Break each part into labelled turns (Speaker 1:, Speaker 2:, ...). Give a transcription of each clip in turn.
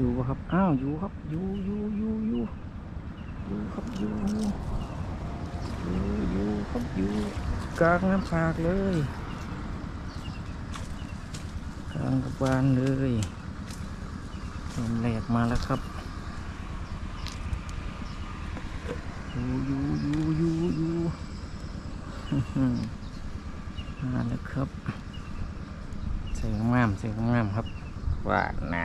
Speaker 1: อยู่ครับ อ้าว อยู่ครับ อยู่อยู่อยู่อยู่อยู่ครับ อยู่อยู่อยู่ครับ อยู่กลางน้ำปากเลยกลางกระบาลเลยลมแหลกมาแล้วครับ อยู่อยู่อยู่อยู่อยู่มาแล้วครับเสียงามเสียงามครับว่าหนา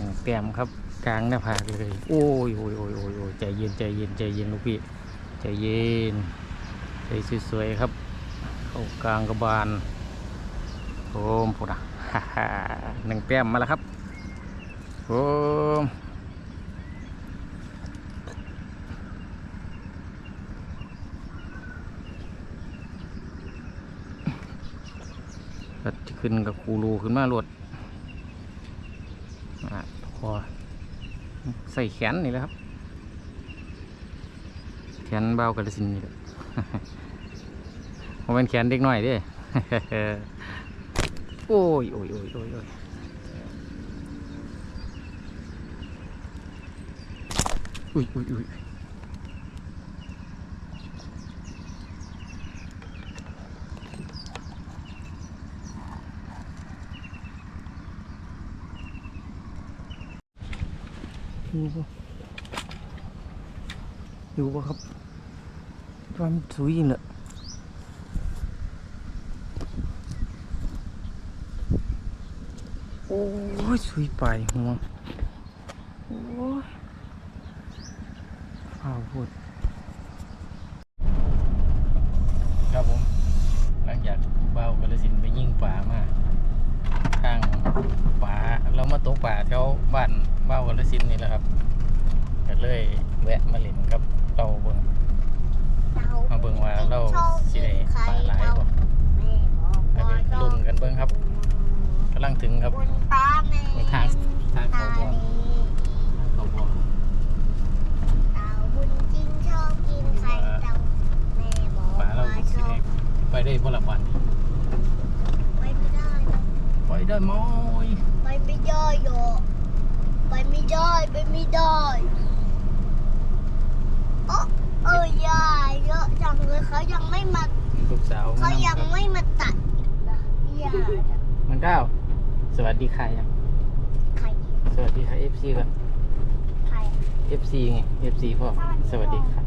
Speaker 1: หนึ่งเตรียมครับกลางหน้าผากเลย โอ้ยโอ้ยโอ้ยโอ้ยโอ้ยใจเย็นใจเย็นใจเย็นลูกพี่ใจเย็นใจสวยๆครับ เข้ากลางกระบาลโอมพูดอะหนึ่งเตรียมมาแล้วครับโอมก็จะขึ้นกับคูรูขึ้นมาลวดอะพอใส่แขนนี่แหละครับ แขนเบากระสินนี่แหละผมเป็นแขนเด็กหน่อยดิโอ้ยโอ้ยโอ้ยโอ้ยโอ้ยอุ้ยอุ้ยอุ้ย อยู่ปะอยู่ปะครับความสวยเนอะโอ้ยสวยไปหัวโอ้ยฟ้าพูดครับผม หลังจากเบากระสินไปยิงป่ามาข้างป่าเรามาตกป่าแถวบ้าน บากระสินธุ์นี่แหละครับก็เลยแวะมาเล่นกับเราเบิ่งมาเบิ่งว่าเราสิได้ป่าหลายบ่ให้ไปลุ้นกันเบิ่งครับกำลังถึงครับ
Speaker 2: คุณป้าแม่
Speaker 1: ทางทางเขาบ่เขาบ่
Speaker 2: เต่าบุญจริงชอบกินไข่เต่าแม่บอก
Speaker 1: ป่าเรา
Speaker 2: ว่าช
Speaker 1: สิ
Speaker 2: อบ
Speaker 1: ได้ไปได้บ่ละวันนี้
Speaker 2: ไปไม่ได้
Speaker 1: ไปได้มั้ย
Speaker 2: ไปไม่ได้หรอก ไปไม่ได้ไปไม่ได้โอ้เออยายเยอะจังเลยเขายังไม่มา
Speaker 1: ลูกสาว
Speaker 2: เขา
Speaker 1: มานำ
Speaker 2: ยัง
Speaker 1: ครับ
Speaker 2: ไม่มาตัดนะยาย
Speaker 1: มันก้าวสวัสดีค่ะยัง
Speaker 2: ไข่
Speaker 1: สวัสดีค่ะ FC ก่อน
Speaker 2: ไข่
Speaker 1: FC ไง FC พ่อสวัสดีค่ะ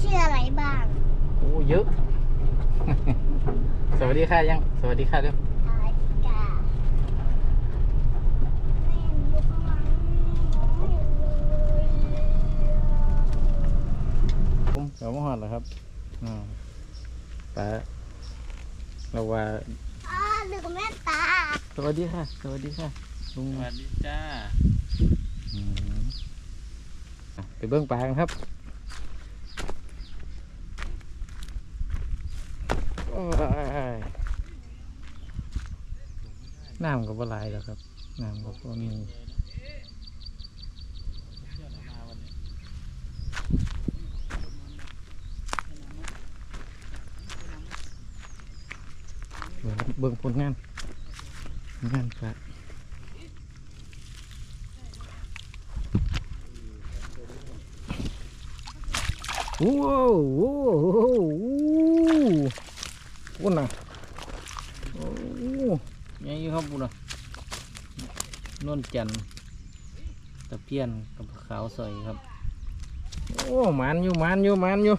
Speaker 2: ชื่ออะไรบ้าง
Speaker 1: โอ้เยอะ สวัสดีค่ะยัง สวัสดีค่ะเด้อ ผมเดี๋ยวมาหอดแล้วครับอ่าป้าเราว่า
Speaker 2: อ่าลืมแม่ตา
Speaker 1: สวัสดีค่ะ สวัสดีค่ะลุง
Speaker 3: สวัสดีจ้า
Speaker 1: อืมอะไปเบิ้งปลากันครับโอ้ยน้ำก็บ่หลายแล้วครับน้ำก็พอมีเบิ่ง เบิ่งผลงานงานปลาโอ้โหโอ้โหโอ้น่ะโอ้ยังอยู่ครับบุญนะนวลจันตะเพียนกับขาวสอยครับ โอ้มันอยู่มันอยู่มันอยู่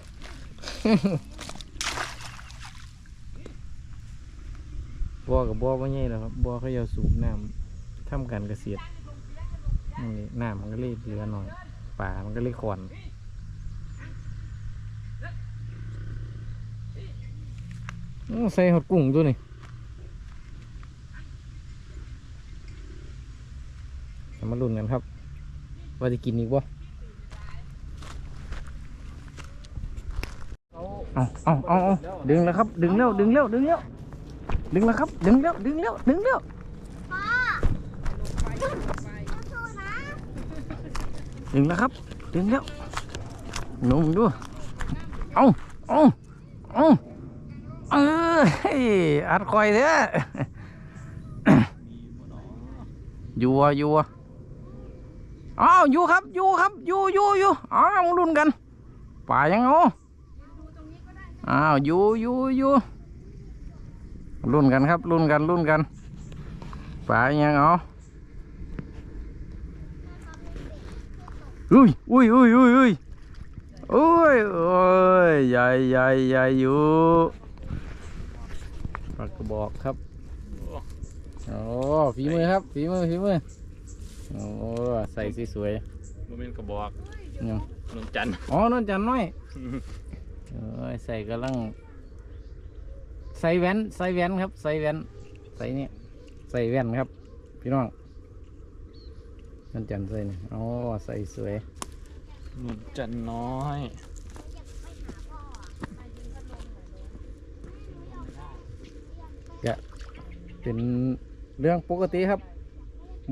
Speaker 1: บ่อกับบ่อว่าไงล่ะครับบ่อเขาจะสูบน้ำทำการเกษตรนี่น้ำมันก็เลยเหลือหน่อยป่ามันก็เลยขอนใส่หดกุ้งตัวนี่เอามาลุ้นกันครับ ว่าจะกินอีกบ่เอาเอาเอาเอาดึงแล้วครับ ดึงแล้วดึงแล้วดึงแล้ว ดึงแล้วครับ ดึงแล้ว ดึงแล้ว ดึงแล้ว
Speaker 2: พ่อสู้ๆนะ
Speaker 1: ดึงแล้วครับ ดึงแล้วหนุ่มดูเอาเอาเอาเออเฮ้ยอัดคอยเด้ออยู่วะอยู่วะอ้าวอยู่ครับอยู่ครับอยู่อยู่อยู่อ้าวมาลุ้นกันป่ายังเอาอ้าวอยู่อยู่อยู่ ลุ้นกันครับลุ้นกันลุ้นกันป่ายังเอาอุ้ยอุ้ยอุ้ยอุ้ยอุ้ยอุ้ยโอ้ยใหญ่ใหญ่ใหญ่อยู่ปากกระบอกครับโอ้ฝีมือครับฝีมือฝีมือโอ้ใส่สวย
Speaker 3: มันเป็นกระบอก
Speaker 1: ๆยัง
Speaker 3: นนจันทร์
Speaker 1: อ๋อนนจันน้อยเอ้ยใส่กำลัง ใส่แว่นใส่แว่นครับ ใส่แว่นใส่นี่ใส่แว่นครับ พี่น้องนนจันใส่นี่อ๋อใส่สวย
Speaker 3: นนจันทร์น้อย
Speaker 1: เป็นเรื่องปกติครับ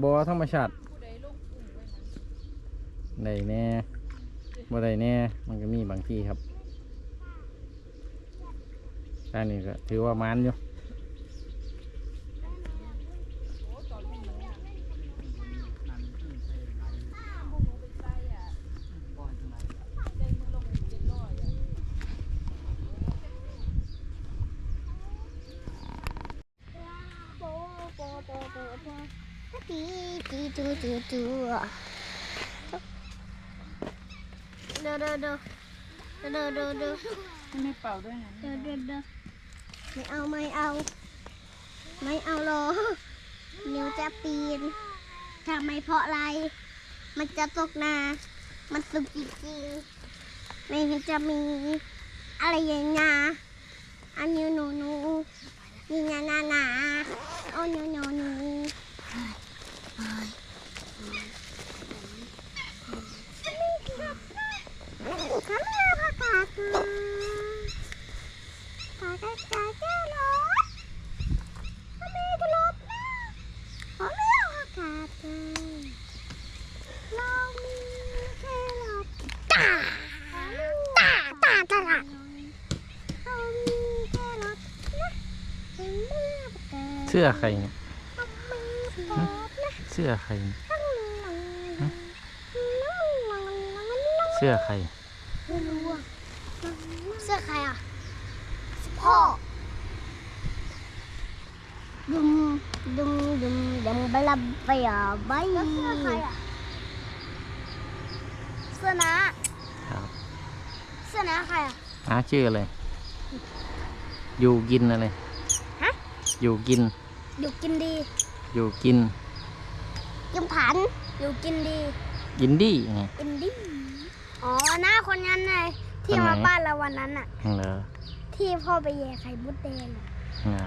Speaker 1: บ่อธรรมชาติได้แน่บ่ได้แน่ มันก็มีบางที่ครับ อันนี้ก็ถือว่ามันอยู่
Speaker 2: โปโปโปโปโปตีตีจูจูจูเด้อเด้อเด้อเด้อเด้อเด้อ
Speaker 4: ไม่เป่าด้วยนะ
Speaker 2: เด้อเด้อเด้อ ไม่เอาไม่เอา ไม่เอาหรอนิ้วจะปีนทำไมเพราะอะไร มันจะตกนา มันสุกจริงๆไม่จะมีอะไรอย่างเงี้อันนี้หนูหนูนี่นานานาโอ้หนูหนูหนูข้าม่ผักกาดผักกาดกาดแก้รถข้าแม่ก็รถนะข้าแม่ผักกาดเรามีแค่รถตาตาตาตาตาเรามีแค่รถนะข้าแม่ผักกาด
Speaker 1: เสื้อใครเนี่ย
Speaker 2: ข้าแม่ผักกาดนะ
Speaker 1: เสื้อใครเนี่ย
Speaker 2: ข้างหลังหลังหลังหลังหลังหลัง
Speaker 1: เสื้อใคร
Speaker 2: ไม่รู้อะเสื้อใครอะพ่อดุมดุมดุมดุมบลับไปอะบายแล้วเสื้อใครอะเสื้อน้า
Speaker 1: ครับ
Speaker 2: เสื้อน้าใครอะ
Speaker 1: หาชื่ออะไรอยู่กินอะไร
Speaker 2: ฮะ
Speaker 1: อยู่กิน
Speaker 2: อยู่กินดี
Speaker 1: อยู่กิน
Speaker 2: กินผัน อยู่กินดี
Speaker 1: กินดีไง
Speaker 2: กินดี อ๋อหน้าคนนั้นเลยที่
Speaker 1: คนไหน
Speaker 2: มาบ้านเราวันนั้นอะ
Speaker 1: เหรอ
Speaker 2: ที่พ่อไปแย่ไข่มดแดงอะ
Speaker 1: เหรอ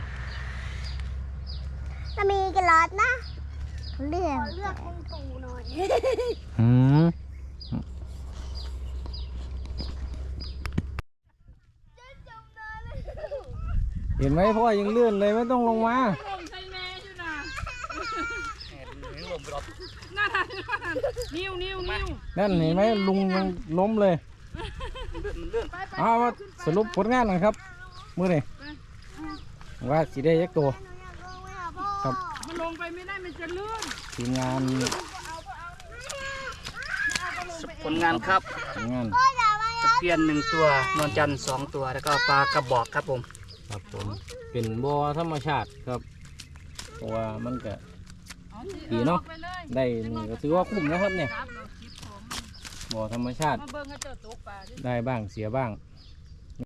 Speaker 2: จะมีกันรอดนะ เลือกเลือกองตูหน่อย
Speaker 1: หืม เห็นไหมพ่อยังเลื่อนเลยไม่ต้องลงมา
Speaker 4: ลงใส่แม่อยู่นะน่าทานนิ้วนิ้วนิ้ว
Speaker 1: นั่นเห็นไหมลุงยังล้มเลยเอามาสรุปผลงานหน่อยครับมือนี่ว่าสิได้ยักตัวครับ
Speaker 4: มันลงไปไม่ได้มันจะลื่น
Speaker 1: ทีมงาน
Speaker 5: ผลงานครับ
Speaker 1: ผลงาน
Speaker 5: ตะเพียนหนึ่งตัวนอนจันทร์สองตัวแล้วก็ปลากระบอกครับผม
Speaker 1: ครับผมเป็นบ่อธรรมชาติครับเพราะว่ามันก็ ดีเนาะ
Speaker 4: ไปเลย
Speaker 1: ได้นี่ก็ถือว่าคุ้มนะครับเนี่ย
Speaker 4: ครับเราคิดผม
Speaker 1: บ่อธรรมชาติ
Speaker 4: มาเบิ่งให้เจ้าตกปลาดิ
Speaker 1: ได้บ้างเสียบ้าง
Speaker 4: เ